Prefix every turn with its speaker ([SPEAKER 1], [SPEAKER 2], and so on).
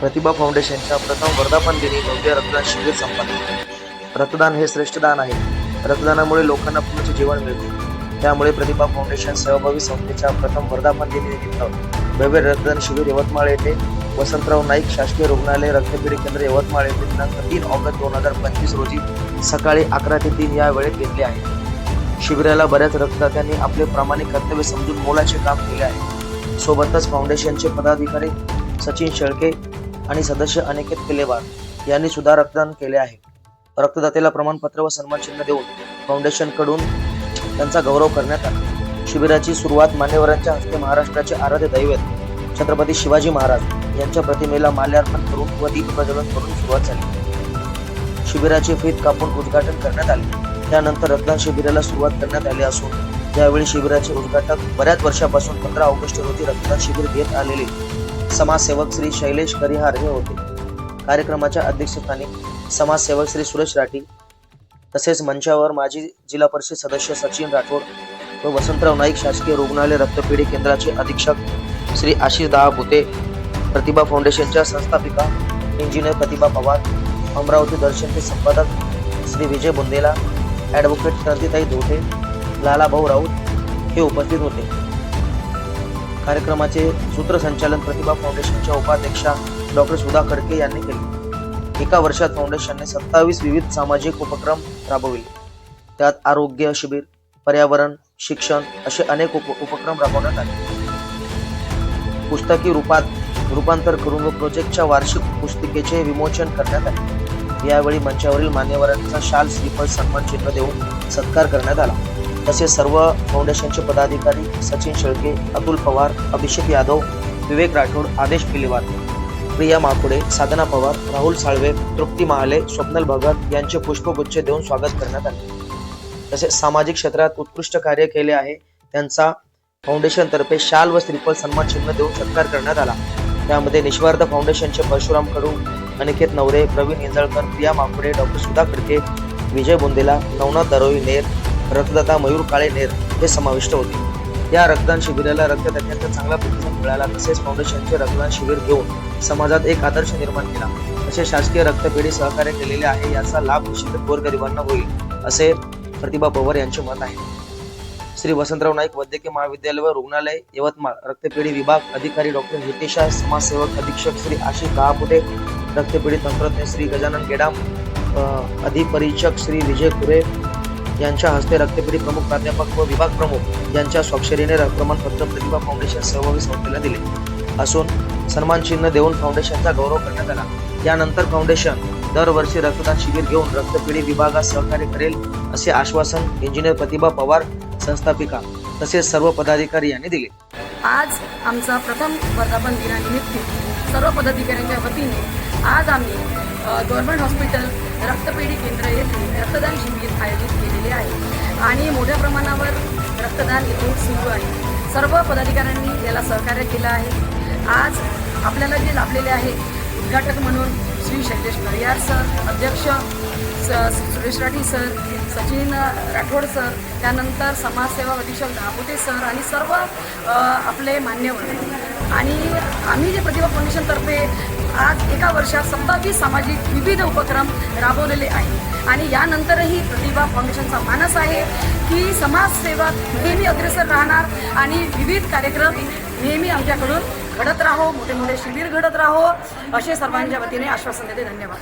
[SPEAKER 1] प्रतिभा फाउंडेशनच्या प्रथम वर्धापन दिनी भव्य रक्तदान शिबिर संपन्न. रक्तदान हे श्रेष्ठ दान आहे. रक्तदानामुळे लोकांना पुण्याचे जीवन मिळते. त्यामुळे प्रतिभा फाउंडेशन सहभागी संस्थेच्या प्रथम वर्धापन दिनीनिमित्त भव्य रक्तदान शिबिर यवतमाळ येथे वसंतराव नाईक शासकीय रुग्णालय रक्तपेढी केंद्र यवतमाळ येथे दिनांक तीन ऑगस्ट दोन हजार पंचवीस रोजी सकाळी अकरा ते तीन या वेळेत घेतले आहे. शिबिराला बऱ्याच रक्तदात्यांनी आपले प्रामाणिक कर्तव्य समजून मोलाचे काम केले आहे. सोबतच फाउंडेशनचे पदाधिकारी सचिन शेळके आणि सदस्य अनिकेत किलेवार यांनी सुद्धा रक्तदान केले आहे. रक्तदातेला प्रमाणपत्र व सन्मानचिन्ह देऊन फाउंडेशनकडून त्यांचा गौरव करण्यात आला. शिबिराची सुरुवात मान्यवरांच्या हस्ते महाराष्ट्राचे आराध्य दैवत छत्रपती शिवाजी महाराज यांच्या प्रतिमेला माल्यार्पण करून व दीप प्रज्वलन करून सुरुवात झाली. शिबिराचे फीत कापून उद्घाटन करण्यात आले. त्यानंतर रक्तदान शिबिराला सुरुवात करण्यात आली असून त्यावेळी शिबिराचे उद्घाटक बऱ्याच वर्षापासून पंधरा ऑगस्ट रोजी रक्तदान शिबिर घेत आलेले समाजसेवक श्री शैलेश करिहार हे होते. कार्यक्रमाच्या अध्यक्षस्थानी समाजसेवक श्री सुरेश राठी तसेच मंचावर माजी जिल्हा परिषद सदस्य सचिन राठोड व वसंतराव नाईक शासकीय रुग्णालय रक्तपेढी केंद्राचे अधीक्षक श्री आशिष दहा भुते प्रतिभा फाउंडेशनच्या संस्थापिका इंजिनियर प्रतिभा पवार अमरावती दर्शनचे संपादक श्री विजय बुंदेला ॲडव्होकेट क्रांतिताई धोटे लालाभाऊ राऊत हे उपस्थित होते. कार्यक्रमाचे सूत्रसंचालन प्रतिभा फाउंडेशनच्या उपाध्यक्षा डॉक्टर सुधा खडके यांनी केले. एका वर्षात फाउंडेशनने सत्तावीस विविध सामाजिक उपक्रम राबविले. त्यात आरोग्य शिबिर पर्यावरण शिक्षण असे अनेक उप उपक्रम राबवण्यात आले. पुस्तकी रूपात रूपांतर करून व प्रोजेक्टच्या वार्षिक पुस्तिकेचे विमोचन करण्यात आले. यावेळी मंचावरील मान्यवरांचा शाल श्रीफळ सन्मान चिन्ह देऊन सत्कार करण्यात आला. तसेच सर्व फाउंडेशनचे पदाधिकारी सचिन शेळके अतुल पवार अभिषेक यादव विवेक राठोड आदेश पिलेवार प्रिया माकुडे साधना पवार राहुल साळवे तृप्ती महाले स्वप्नल भगत यांचे पुष्पगुच्छ देऊन स्वागत करण्यात आले. तसेच सामाजिक क्षेत्रात उत्कृष्ट कार्य केले आहे त्यांचा फाउंडेशनतर्फे शाल व स्त्रीपल सन्मान चिन्ह देऊन सत्कार करण्यात आला. त्यामध्ये निस्वार्थ फाउंडेशनचे परशुराम कडू अनिकेत नवरे प्रवीण इंजळकर प्रिया माकुडे डॉक्टर सुधा खडके विजय बुंदेला नवनाथ दरोई नेर रक्तदाता मयूर काळे नेर हे समाविष्ट होते. या रक्तदान शिबिराला रक्तदात्यांचा चांगला प्रतिसाद मिळाला तसेच फाउंडेशनचे रक्तदान शिबिर घेऊन समाजात एक आदर्श निर्माण केला. असे शासकीय रक्तपेढी सहकार्य केलेले आहे याचा लाभ निश्चित गोरगरिबांना होईल असे प्रतिभा पवार यांचे मत आहे. श्री वसंतराव नाईक वैद्यकीय महाविद्यालय व रुग्णालय यवतमाळ. रक्तपेढी विभाग अधिकारी डॉक्टर हितेशा समाजसेवक अधीक्षक श्री आशिष दहापुटे रक्तपेढी तंत्रज्ञ श्री गजानन गेडाम अधिपरीक्षक श्री विजय खुरे यांच्या हस्ते रक्तपेढी प्रमुख प्राध्यापक व विभाग प्रमुख यांच्या स्वाक्षरीने प्रमाणपत्र प्रतिभा फाउंडेशन सहभागी संस्थेला दिले. असून सन्मान चिन्ह देऊन फाउंडेशनचा गौरव करण्यात आला. यानंतर फाउंडेशन दरवर्षी रक्तदान शिबिर घेऊन रक्तपेढी विभागास सहकार्य करेल असे आश्वासन इंजिनियर प्रतिभा पवार संस्थापिका तसेच सर्व पदाधिकारी यांनी दिले.
[SPEAKER 2] आज आमचा प्रथम वर्धापन दिनानिमित्त सर्व पदाधिकाऱ्यांच्या वतीने आज आम्ही गव्हर्नमेंट हॉस्पिटल रक्तपेढी केंद्र येथे रक्तदान शिबिर आयोजित केलेले आहे. आणि मोठ्या प्रमाणावर रक्तदान इथून सुरू आहे. सर्व पदाधिकाऱ्यांनी याला सहकार्य केलं आहे. आज आपल्याला जे लाभलेले आहे उद्घाटक म्हणून श्री शैलेश नरियार सर अध्यक्ष स सुरेश राठी सर सचिन राठोड सर त्यानंतर समाजसेवा अधीक्षक दाबोटे सर आणि सर्व आपले मान्यवर. आणि आम्ही जे प्रतिभा फाउंडेशनतर्फे आज एका वर्षात सत्तावीस सामाजिक विविध उपक्रम राबवलेले आहे आणि यानंतरही प्रतिभा फाउंडेशनचा मानस आहे की समाजसेवा नेहमी अग्रेसर राहणार आणि विविध कार्यक्रम नेहमी आमच्याकडून घडत राहो मोठे मोठे शिबिर घडत राहो असे सर्वांच्या वतीने आश्वासन देते. धन्यवाद.